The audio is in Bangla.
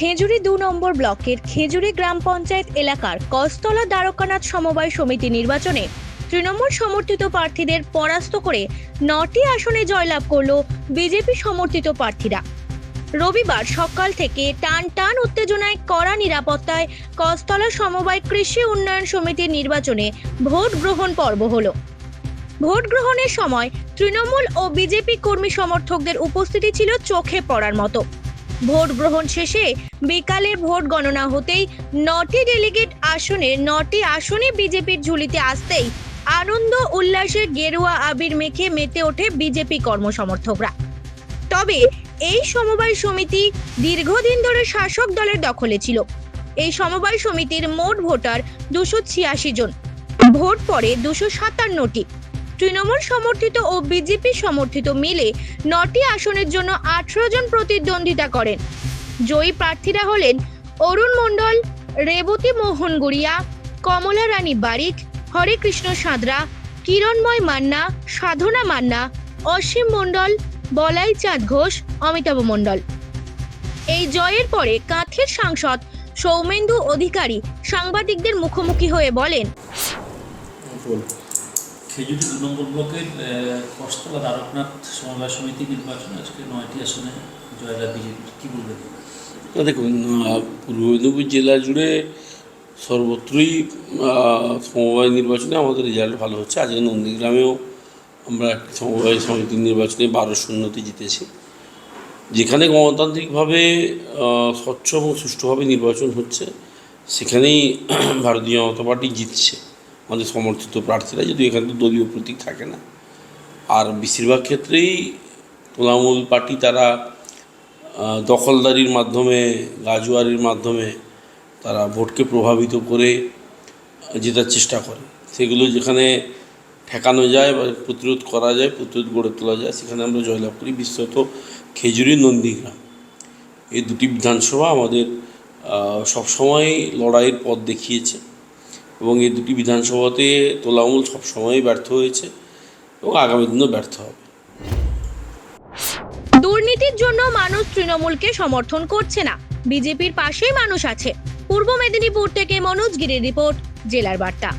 খেজুরি দু নম্বর ব্লকের খেজুরি গ্রাম পঞ্চায়েত এলাকার কস্তলা দ্বারকানাথ সমবায় সমিতি নির্বাচনে তৃণমূল সমর্থিত প্রার্থীদের পরাস্ত করে নটি আসনে জয়লাভ করল বিজেপি সমর্থিত প্রার্থীরা। রবিবার সকাল থেকে টান টান উত্তেজনায় কড়া নিরাপত্তায় কস্তলা সমবায় কৃষি উন্নয়ন সমিতির নির্বাচনে ভোট গ্রহণ পর্ব হলো। ভোট গ্রহণের সময় তৃণমূল ও বিজেপি কর্মী সমর্থকদের উপস্থিতি ছিল চোখে পড়ার মতো। ভোট গ্রহণ শেষে বিকালে ভোট গণনা হতেই নটি ডেলিগেট আসনে, নটি আসনে বিজেপির ঝুলিতে আসতেই আনন্দ উল্লাসে গেরুয়া আবির মেখে মেতে ওঠে বিজেপি কর্মসমর্থকরা। তবে এই সমবায় সমিতি দীর্ঘদিন ধরে শাসক দলের দখলে ছিল। এই সমবায় সমিতির মোট ভোটার দুশো ছিয়াশি জন। ভোট পড়ে দুশো সাতান্নটি। তৃণমূল সমর্থিত ও বিজেপি সমর্থিত মিলে নটি আসনের জন্য আঠারো জন প্রতিদ্বন্দ্বিতা করেন। জয়ী প্রার্থীরা হলেন অরুণ মণ্ডল, রেবতী মোহন গুড়িয়া, কমলা রানী বারিক হরে কৃষ্ণ সাঁতরা, কিরণময় মান্না, সাধনা মান্না, অসীম মণ্ডল বলাই চাঁদ ঘোষ, অমিতাভ মণ্ডল। এই জয়ের পরে কাঁথের সাংসদ সৌমেন্দু অধিকারী সাংবাদিকদের মুখোমুখি হয়ে বলেন। খেজুরি দু নম্বর ব্লকের কষ্টলা দ্বারকনাথ সমবায় সমিতি নির্বাচন আজকে নয়টি আসনে জয়লাভ বিজেপির কী বলবেন? দেখুন পূর্ব মেদিনীপুর জেলা জুড়ে সর্বত্রই সমবায় নির্বাচনে আমাদের রেজাল্ট ভালো হচ্ছে। আজকে নন্দীগ্রামেও আমরা একটা সমবায় সমিতির নির্বাচনে বারো শূন্যতে জিতেছি। যেখানে গণতান্ত্রিকভাবে স্বচ্ছ এবং সুষ্ঠুভাবে নির্বাচন হচ্ছে, সেখানেই ভারতীয় জনতা পার্টি জিতছে। আমাদের সমর্থিত প্রার্থীরা যদি এখানে তো দলীয় প্রতীক থাকে না। আর বেশিরভাগ ক্ষেত্রেই তৃণমূল পার্টি তারা দখলদারির মাধ্যমে, গাজুয়ারির মাধ্যমে তারা ভোটকে প্রভাবিত করে জেতার চেষ্টা করে। সেগুলো যেখানে ঠেকানো যায় বা প্রতিরোধ করা যায়, প্রতিরোধ গড়ে তোলা যায়, সেখানে আমরা জয়লাভ করি বিশেষত খেজুরি নন্দীগ্রাম। এই দুটি বিধানসভা আমাদের সবসময় লড়াইয়ের পথ দেখিয়েছে। এবং এই দুটি বিধানসভাতে তোলামূল সবসময়ই ব্যর্থ হয়েছে এবং আগামী দিনও ব্যর্থ হবে। দুর্নীতির জন্য মানুষ তৃণমূলকে সমর্থন করছে না। বিজেপির পাশেই মানুষ আছে। পূর্ব মেদিনীপুর থেকে মনোজ গিরি রিপোর্ট, জেলার বার্তা।